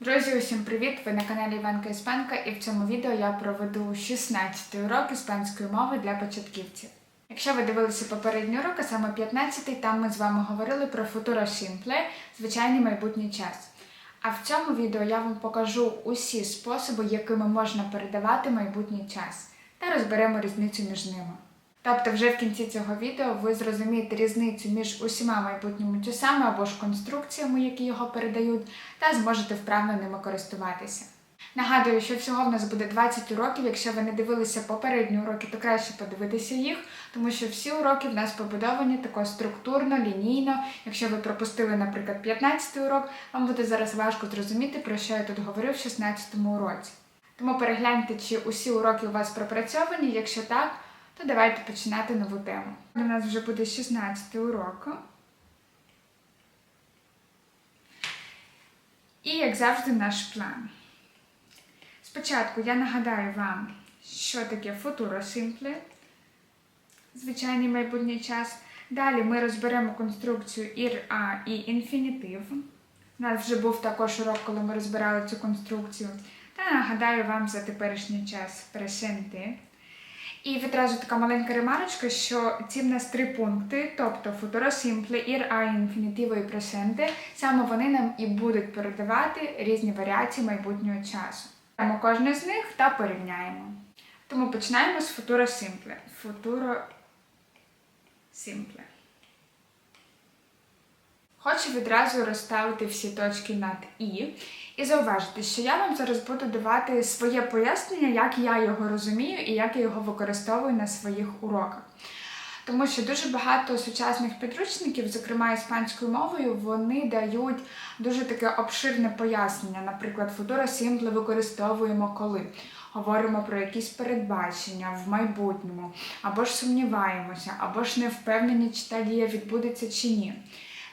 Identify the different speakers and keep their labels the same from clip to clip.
Speaker 1: Друзі, усім привіт! Ви на каналі Іванка Іспанка і в цьому відео я проведу 16 урок іспанської мови для початківців. Якщо ви дивилися попередній урок, а саме 15-й, там ми з вами говорили про futuro simple, звичайний майбутній час. А в цьому відео я вам покажу усі способи, якими можна передавати майбутній час, та розберемо різницю між ними. Тобто, вже в кінці цього відео ви зрозумієте різницю між усіма майбутніми часами або ж конструкціями, які його передають, та зможете вправно ними користуватися. Нагадую, що всього в нас буде 20 уроків. Якщо ви не дивилися попередні уроки, то краще подивитися їх, тому що всі уроки в нас побудовані тако структурно, лінійно. Якщо ви пропустили, наприклад, 15 урок, вам буде зараз важко зрозуміти, про що я тут говорив в 16 уроці. Тому перегляньте, чи усі уроки у вас пропрацьовані. Якщо так, то давайте починати нову тему. У нас вже буде 16 урок. І, як завжди, наш план. Спочатку я нагадаю вам, що таке Futuro Simple, звичайний майбутній час. Далі ми розберемо конструкцію ir-a і інфінітив. У нас вже був також урок, коли ми розбирали цю конструкцію. Та нагадаю вам за теперішній час presente. І відразу така маленька ремарочка, що ці в нас три пункти, тобто футуро simple, ір a інфінітиво і presente, саме вони нам і будуть передавати різні варіації майбутнього часу. Беремо кожне з них та порівняємо. Тому починаємо з футуро simple. Futuro simple. Хочу відразу розставити всі точки над І і зауважити, що я вам зараз буду давати своє пояснення, як я його розумію і як я його використовую на своїх уроках. Тому що дуже багато сучасних підручників, зокрема іспанською мовою, вони дають дуже таке обширне пояснення. Наприклад, Futuro Simple використовуємо коли говоримо про якісь передбачення в майбутньому, або ж сумніваємося, або ж не впевнені, чи та дія відбудеться чи ні.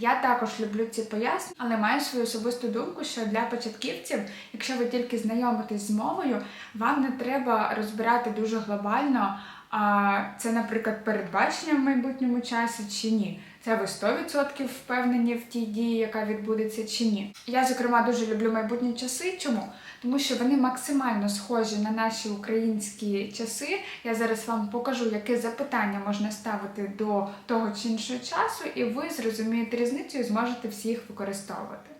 Speaker 1: Я також люблю ці пояснення, але маю свою особисту думку, що для початківців, якщо ви тільки знайомитесь з мовою, вам не треба розбирати дуже глобально, а це, наприклад, передбачення в майбутньому часі чи ні. Це ви 100% впевнені в тій дії, яка відбудеться чи ні. Я, зокрема, дуже люблю майбутні часи. Чому? Тому що вони максимально схожі на наші українські часи. Я зараз вам покажу, яке запитання можна ставити до того чи іншого часу, і ви зрозумієте різницю і зможете всіх використовувати.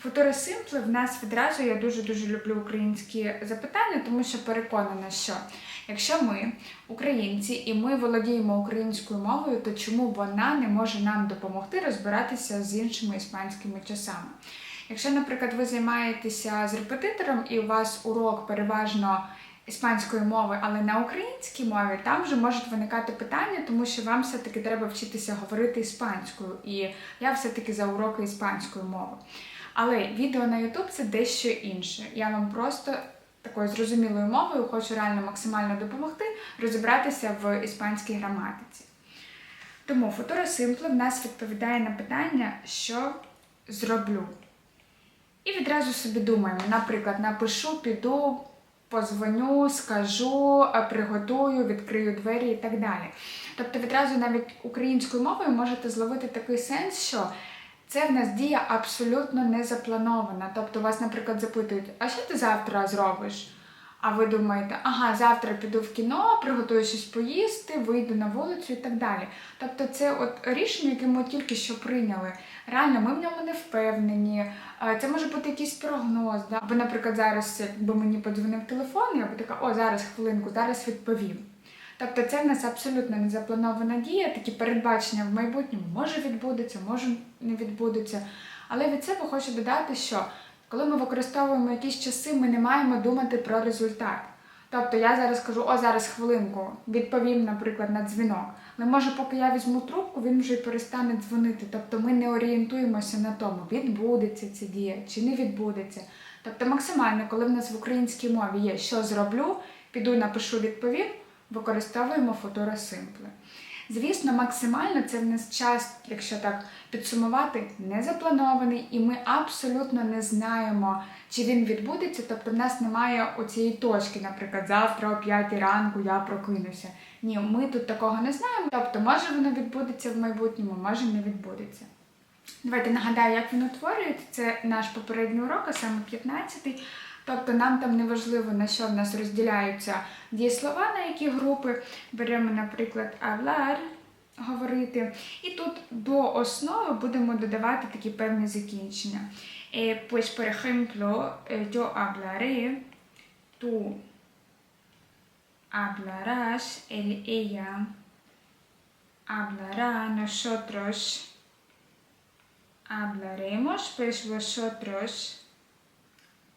Speaker 1: Футури Симпле в нас відразу я дуже-дуже люблю українські запитання, тому що переконана, що якщо ми, українці, і ми володіємо українською мовою, то чому вона не може нам допомогти розбиратися з іншими іспанськими часами? Якщо, наприклад, ви займаєтеся з репетитором і у вас урок переважно іспанської мови, але на українській мові, там вже можуть виникати питання, тому що вам все-таки треба вчитися говорити іспанською, і я все-таки за уроки іспанської мови. Але відео на YouTube це дещо інше. Я вам просто такою зрозумілою мовою хочу реально максимально допомогти розібратися в іспанській граматиці. Тому Futuro Simple в нас відповідає на питання, що зроблю. І відразу собі думаємо, наприклад, напишу, піду, позвоню, скажу, приготую, відкрию двері і так далі. Тобто відразу навіть українською мовою можете зловити такий сенс, що це в нас дія абсолютно не запланована. Тобто вас, наприклад, запитують, а що ти завтра зробиш? А ви думаєте, ага, завтра піду в кіно, приготую щось поїсти, вийду на вулицю і так далі. Тобто, це от рішення, яке ми тільки що прийняли. Реально, ми в ньому не впевнені. Це може бути якийсь прогноз. Да? Або, наприклад, зараз, якби мені подзвонив телефон, я би така, о, зараз хвилинку, зараз відповім. Тобто це в нас абсолютно не запланована дія, такі передбачення в майбутньому може відбудеться, може не відбудеться. Але від себе хочу додати, що коли ми використовуємо якісь часи, ми не маємо думати про результат. Тобто я зараз кажу, о, зараз хвилинку, відповім, наприклад, на дзвінок. Але може, поки я візьму трубку, він вже й перестане дзвонити. Тобто ми не орієнтуємося на тому, відбудеться ця дія чи не відбудеться. Тобто, максимально, коли в нас в українській мові є що зроблю, піду, напишу, відповім, використовуємо Simple. Звісно, максимально це в нас час, якщо так підсумувати, не запланований, і ми абсолютно не знаємо, чи він відбудеться. Тобто, в нас немає оцієї точки, наприклад, завтра о 5 ранку я прокинуся. Ні, ми тут такого не знаємо. Тобто, може воно відбудеться в майбутньому, може не відбудеться. Давайте нагадаю, як він утворюється. Це наш попередній урок, а саме 15-й. Тобто нам там не важливо, на що в нас розділяються дієслова, на які групи. Беремо, наприклад, hablar, говорити. І тут до основи будемо додавати такі певні закінчення. Eh, pues, por ejemplo, eh, yo hablaré, tú hablarás, él, ella hablará, nosotros hablaremos, pues vosotros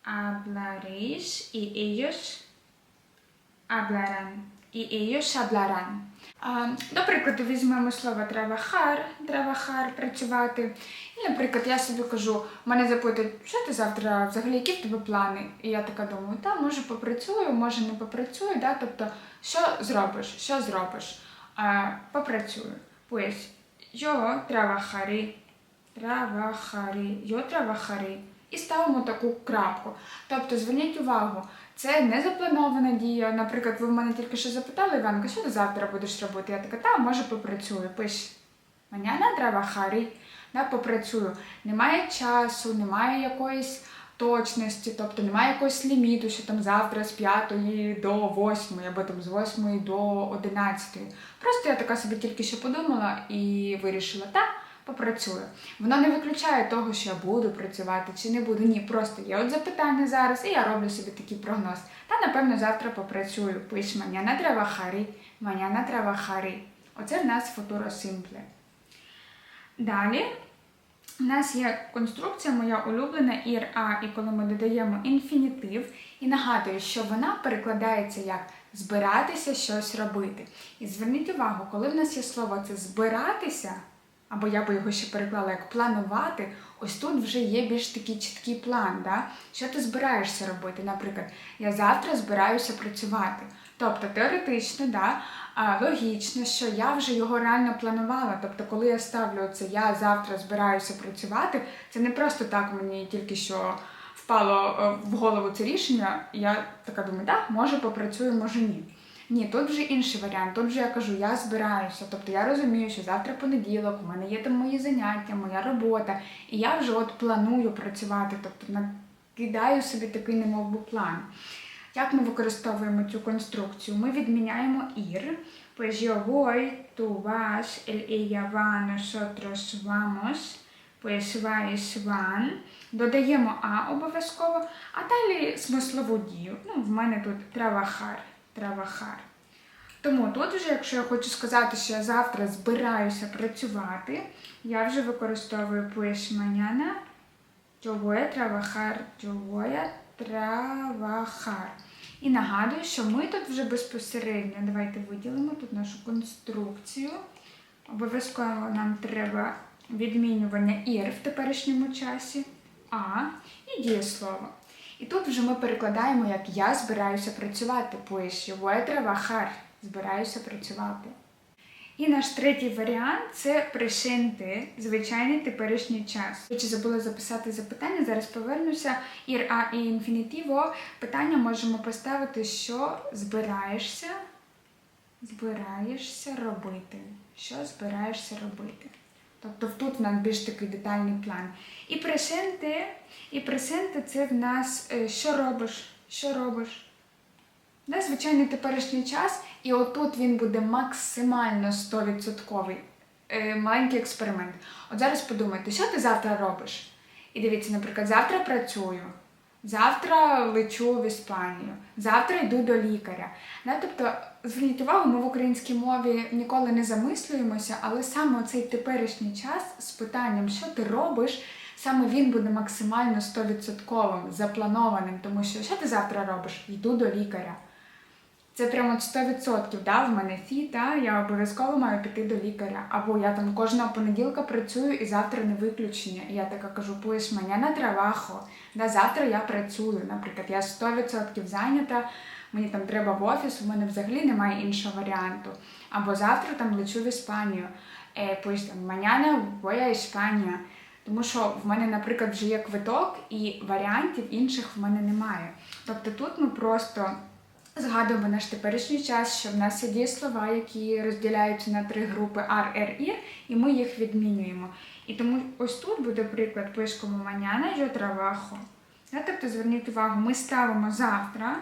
Speaker 1: hablaréis y ellos hablarán. І ellos hablarán. До прикладу, візьмемо слово травахар, травахар, працювати. І, наприклад, я собі кажу, мене запитують, що ти завтра взагалі, які в тебе плани? І я така думаю, та може попрацюю, може не попрацюю, да? тобто, що зробиш, що зробиш? А, попрацюю. Pues, yo trabajaré, trabajaré, yo trabajaré. І ставимо таку крапку. Тобто, зверніть увагу, це не запланована дія. Наприклад, ви в мене тільки що запитали, Іванка, що ти завтра будеш робити? Я така, та, може попрацюю. Пиш, маняна trabajaré, да, попрацюю. Немає часу, немає якоїсь точності, тобто немає якогось ліміту, що там завтра з 5 до 8, або там з 8 до 11. Просто я така собі тільки що подумала і вирішила, та, попрацюю. Воно не виключає того, що я буду працювати чи не буду. Ні, просто є от запитання зараз, і я роблю собі такий прогноз. Та, напевно, завтра попрацюю. Пиш маняна trabajaré, маняна trabajaré. Оце в нас футуро симпле. Далі у нас є конструкція моя улюблена ір а, і коли ми додаємо інфінітив, і нагадую, що вона перекладається як збиратися щось робити. І зверніть увагу, коли в нас є слово це збиратися, або я би його ще переклала як планувати, ось тут вже є більш такий чіткий план. Да? Що ти збираєшся робити? Наприклад, я завтра збираюся працювати. Тобто теоретично, да, логічно, що я вже його реально планувала. Тобто, коли я ставлю це я завтра збираюся працювати, це не просто так мені тільки що впало е, в голову це рішення. Я така думаю, так, може попрацюю, може ні. Ні, тут вже інший варіант. Тут вже я кажу, я збираюся. Тобто я розумію, що завтра понеділок, у мене є там мої заняття, моя робота, і я вже от планую працювати, тобто накидаю собі такий немов би план. Як ми використовуємо цю конструкцію? Ми відміняємо ір. Pues yo voy, tú vas, él, ella va. Додаємо а обов'язково, а далі смислову дію. Ну, в мене тут trabajar, trabajar. Тому тут вже, якщо я хочу сказати, що я завтра збираюся працювати, я вже використовую trabajar, yo voy a trabajar. І нагадую, що ми тут вже безпосередньо, давайте виділимо тут нашу конструкцію. Обов'язково нам треба відмінювання ір в теперішньому часі, а і дієслово. І тут вже ми перекладаємо, як я збираюся працювати, pues yo voy збираюся працювати. І наш третій варіант це presente, звичайний теперішній час. Я забула записати запитання, зараз повернуся. Ір а і інфінітиво. Питання можемо поставити, що збираєшся, збираєшся робити. Що збираєшся робити? Тобто тут в нас більш такий детальний план. І presente, і presente це в нас е, що робиш, що робиш. Да, звичайний теперішній час, і отут він буде максимально 100%. Е, маленький експеримент. От зараз подумайте, що ти завтра робиш? І дивіться, наприклад, завтра працюю, завтра лечу в Іспанію, завтра йду до лікаря. Да, тобто, зверніть увагу, ми в українській мові ніколи не замислюємося, але саме цей теперішній час з питанням, що ти робиш, саме він буде максимально 100% запланованим, тому що що ти завтра робиш? Йду до лікаря. Це прямо 100%, да, в мене фі, да, я обов'язково маю піти до лікаря. Або я там кожного понеділка працюю і завтра не виключення. І я така кажу, pues mañana trabajo. Да, завтра я працюю. Наприклад, я 100% зайнята, мені там треба в офіс, у мене взагалі немає іншого варіанту. Або завтра там лечу в Іспанію. Е, pues там voy a España. Тому що в мене, наприклад, вже є квиток, і варіантів інших в мене немає. Тобто тут ми просто Згадуємо наш теперішній час, що в нас є дієслова, які розділяються на три групи R, R, I, і ми їх відмінюємо. І тому ось тут буде приклад mañana yo trabajo. Да, Тобто зверніть увагу, ми ставимо завтра,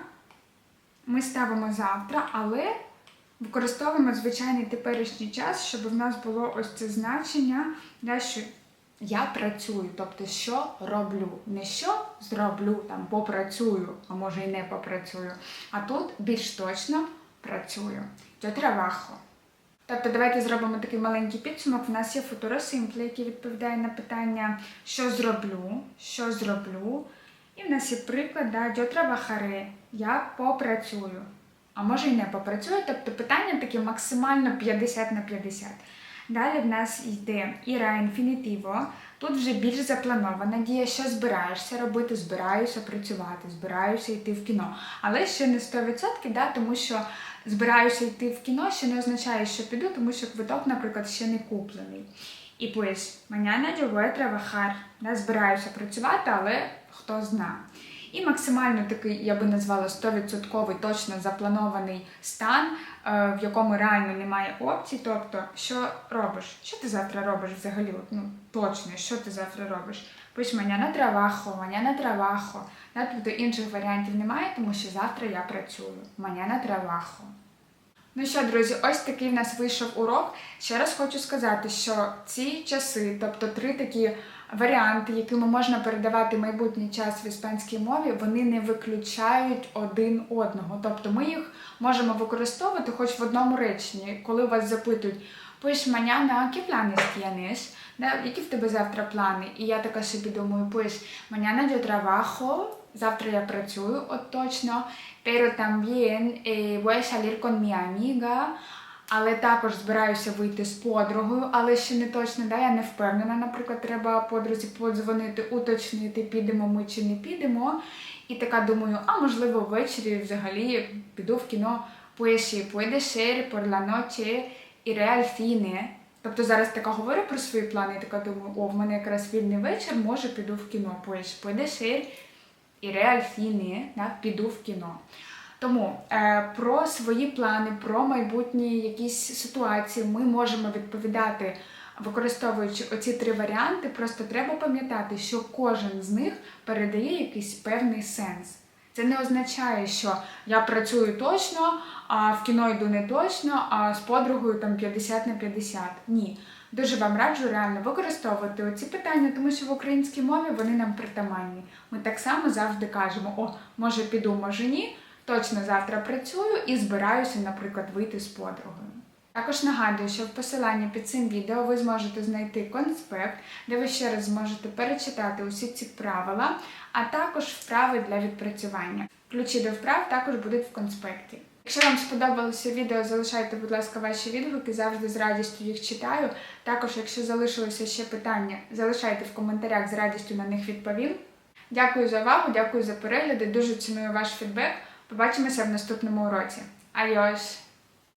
Speaker 1: ми ставимо завтра, але використовуємо звичайний теперішній час, щоб в нас було ось це значення, що я працюю, тобто що роблю. Не що зроблю, там попрацюю, а може і не попрацюю. А тут більш точно працюю. Yo trabajo. Тобто давайте зробимо такий маленький підсумок. У нас є футуро симпле, який відповідає на питання, що зроблю, що зроблю. І в нас є приклад, да, yo trabajaré, я попрацюю. А може і не попрацюю, тобто питання таке максимально 50 на 50. Далі в нас йде іра інфінітиво. Тут вже більш запланована дія, що збираєшся робити, збираюся працювати, збираюся йти в кіно. Але ще не 100%, да, тому що збираюся йти в кіно ще не означає, що піду, тому що квиток, наприклад, ще не куплений. І pues, mañana yo voy trabajar. Да, збираюся працювати, але хто зна. І максимально такий, я би назвала 100% точно запланований стан, е, в якому реально немає опцій. Тобто, що робиш? Що ти завтра робиш взагалі? Ну, точно, що ти завтра робиш? Пиш mañana trabajo, mañana trabajo. Да, тобто інших варіантів немає, тому що завтра я працюю. Mañana trabajo. Ну що, друзі, ось такий в нас вийшов урок. Ще раз хочу сказати, що ці часи, тобто три такі варіанти, якими можна передавати майбутній час в іспанській мові, вони не виключають один одного. Тобто ми їх можемо використовувати хоч в одному реченні, коли вас запитують. Pues mañana, ¿qué planes tienes? Да, які в тебе завтра плани? І я така собі думаю, pues mañana yo trabajo, завтра я працюю, от точно, pero también eh, voy a salir con mi amiga, але також збираюся вийти з подругою, але ще не точно, да, я не впевнена. Наприклад, треба подрузі подзвонити, уточнити, підемо ми чи не підемо. І така думаю, а можливо ввечері взагалі піду в кіно. Ser por la noche iré. Тобто зараз така говорю про свої плани, і така думаю, о, в мене якраз вільний вечір, може піду в кіно. Ser iré al cine, да, піду в кіно. Тому е, про свої плани, про майбутні якісь ситуації ми можемо відповідати, використовуючи оці три варіанти. Просто треба пам'ятати, що кожен з них передає якийсь певний сенс. Це не означає, що я працюю точно, а в кіно йду не точно, а з подругою там 50 на 50. Ні. Дуже вам раджу реально використовувати оці питання, тому що в українській мові вони нам притаманні. Ми так само завжди кажемо: о, може піду, може ні. Точно завтра працюю і збираюся, наприклад, вийти з подругою. Також нагадую, що в посиланні під цим відео ви зможете знайти конспект, де ви ще раз зможете перечитати усі ці правила, а також вправи для відпрацювання. Ключі до вправ також будуть в конспекті. Якщо вам сподобалося відео, залишайте, будь ласка, ваші відгуки, завжди з радістю їх читаю. Також, якщо залишилося ще питання, залишайте в коментарях, з радістю на них відповім. Дякую за увагу, дякую за перегляди, дуже ціную ваш фідбек. Побачимося в наступному уроці. Айос!